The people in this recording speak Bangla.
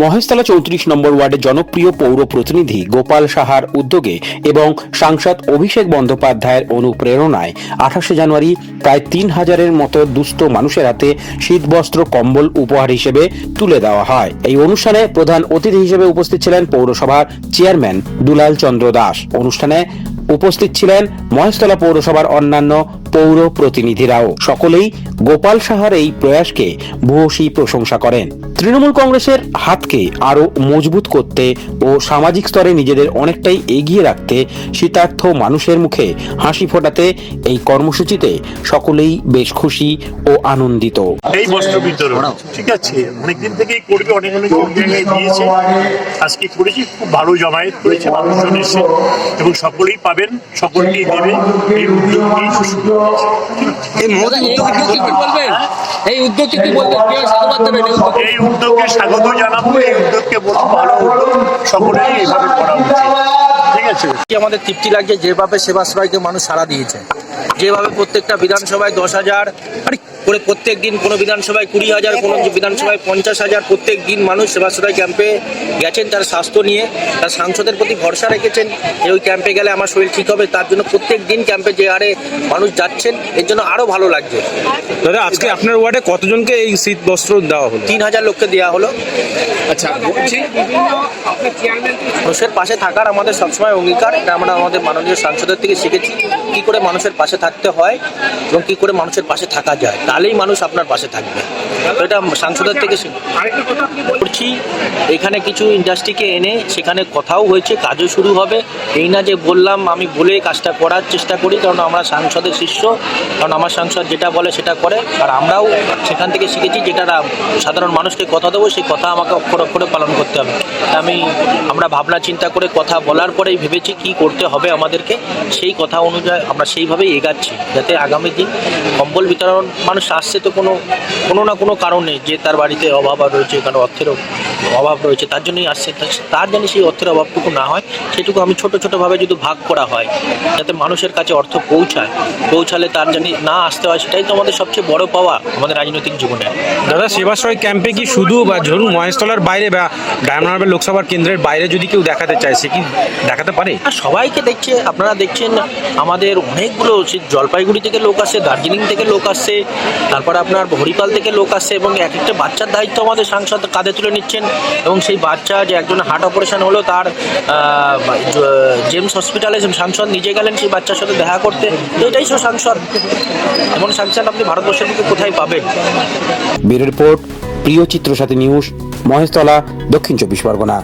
মহেশতলা চৌত্রিশ নম্বর ওয়ার্ডের জনপ্রিয় পৌর প্রতিনিধি গোপাল সাহার উদ্যোগে এবং সাংসদ অভিষেক বন্দ্যোপাধ্যায়ের অনুপ্রেরণায় আঠাশে জানুয়ারি প্রায় তিন হাজারের মতো দুস্থ মানুষের হাতে শীতবস্ত্র, কম্বল উপহার হিসেবে তুলে দেওয়া হয়। এই অনুষ্ঠানে প্রধান অতিথি হিসেবে উপস্থিত ছিলেন পৌরসভার চেয়ারম্যান দুলাল চন্দ্র দাস। অনুষ্ঠানে উপস্থিত ছিলেন মহেশতলা পৌরসভার অন্যান্য পৌর প্রতিনিধিরাও। সকলেই গোপাল সাহার এই প্রয়াসকে ভূয়সী প্রশংসা করেন। তৃণমূল কংগ্রেসের হাতকে আরও মজবুত করতে ও সামাজিক স্তরে নিজেদের অনেকটাই এগিয়ে রাখতে শীতার্থ মানুষের মুখে হাসি ফোটাতে এই কর্মসূচিতে সকলেই বেশ খুশি ও আনন্দিত। এই বস্ত্র বিতরণ ঠিক আছে? অনেকদিন থেকেই করবে অনেক অনেক জায়গায় দিয়েছে। আজকে করেছি খুব ভালো জমায়েত করেছে মানুষজন এসে এবং সকলেই পাবেন সকলকেই দেবে। এই উদ্যোগকেই শুরু এই মহোদয় কি বলবেন? এই উদ্যোগকে কি বলবেন? কে সাধুবাদ দেবেন এই উদ্যোগকে? স্বাগত জানাব এই উদ্যোগকে বলব ভালো উদ্যোগ সকলেই এইভাবে করা উচিত ঠিক আছে আমাদের তৃপ্তি লাগছে? যেভাবে সেবাশ্রয়কে মানুষ সাড়া দিয়েছে। যেভাবে প্রত্যেকটা বিধানসভায় দশ হাজার আরে করে প্রত্যেক দিন কোনো বিধানসভায় কুড়ি হাজার কোনো বিধানসভায় পঞ্চাশ হাজার প্রত্যেক দিন মানুষ সেবাশ্রয় ক্যাম্পে গেছেন তার স্বাস্থ্য নিয়ে। তার সাংসদের প্রতি ভরসা রেখেছেন যে ওই ক্যাম্পে গেলে আমার শরীর ঠিক হবে। তার জন্য প্রত্যেক দিন ক্যাম্পে যে হারে মানুষ যাচ্ছেন এর জন্য আরও ভালো লাগছে। দাদা আজকে আপনার ওয়ার্ডে কতজনকে এই শীত বস্ত্র দেওয়া হলো? তিন হাজার লোককে দেওয়া হলো। আচ্ছা বলছি মানুষের পাশে থাকার আমাদের সবসময় অঙ্গীকার। এটা আমরা আমাদের মাননীয় সাংসদের থেকে শিখেছি কি করে মানুষের পাশে থাকতে হয় এবং কি করে মানুষের পাশে থাকা যায়। তাহলেই মানুষ আপনার পাশে থাকবে। তো এটা সাংসদের থেকে শিখ- করছি এখানে কিছু ইন্ডাস্ট্রিকে এনে সেখানে কথাও হয়েছে কাজও শুরু হবে। এই না যে বললাম আমি বলে কাজটা করার চেষ্টা করি কারণ আমরা সাংসদের শিষ্য কারণ আমার সাংসদ যেটা বলে সেটা করে। আর আমরাও সেখান থেকে শিখেছি যেটা সাধারণ মানুষকে কথা দেবো সেই কথা আমাকে অক্ষর অক্ষরে পালন করতে হবে। আমি আমরা ভাবনা চিন্তা করে কথা বলার পরেই ভেবেছি কি করতে হবে আমাদেরকে, সেই কথা অনুযায়ী আমরা সেইভাবেই এগাচ্ছি, যাতে আগামী দিন কম্বল বিতরণ মানুষ আসছে তো কোনো কোনো না কোনো কারণে যে তার বাড়িতে অভাব আর রয়েছে কারণ অর্থের অভাব রয়েছে তার জন্যই আসছে। তার জানি সেই অর্থের অভাবটুকু না হয় সেটুকু আমি ছোট ছোটোভাবে যদি ভাগ করা হয় যাতে মানুষের কাছে অর্থ পৌঁছায় পৌঁছালে তার জানি না আসতে হয় সেটাই তো আমাদের সবচেয়ে বড় পাওয়া আমাদের রাজনৈতিক জীবনে। দাদা সেবাশ্রয় ক্যাম্পে কি শুধু বা ধরুন মহেশতলার বাইরে বা ডায়মন্ড লোকসভার কেন্দ্রের বাইরে যদি কেউ দেখাতে চায় সে কি দেখাতে পারে? সবাইকে দেখছে আপনারা দেখছেন আমাদের অনেকগুলো সে জলপাইগুড়ি থেকে লোক আসছে দার্জিলিং থেকে লোক আসছে তারপরে আপনার হরিপাল থেকে লোক আসছে এবং এক একটা বাচ্চার দায়িত্ব আমাদের সাংসদ কাঁধে তুলে নিচ্ছেন। এবং সেই বাচ্চা যে একজন হার্ট অপারেশন হলো, তার জেমস হসপিটালে সাংসদ নিজে গেলেন সেই বাচ্চার সাথে দেখা করতে, তো এটাই সব সাংসদ। এমন সাংসদ আপনি ভারতবর্ষের মধ্যে কোথায় পাবেন? ব্যুরো রিপোর্ট, প্রিয় চিত্র সাথে নিউজ, মহেশতলা, দক্ষিণ চব্বিশ পরগনা।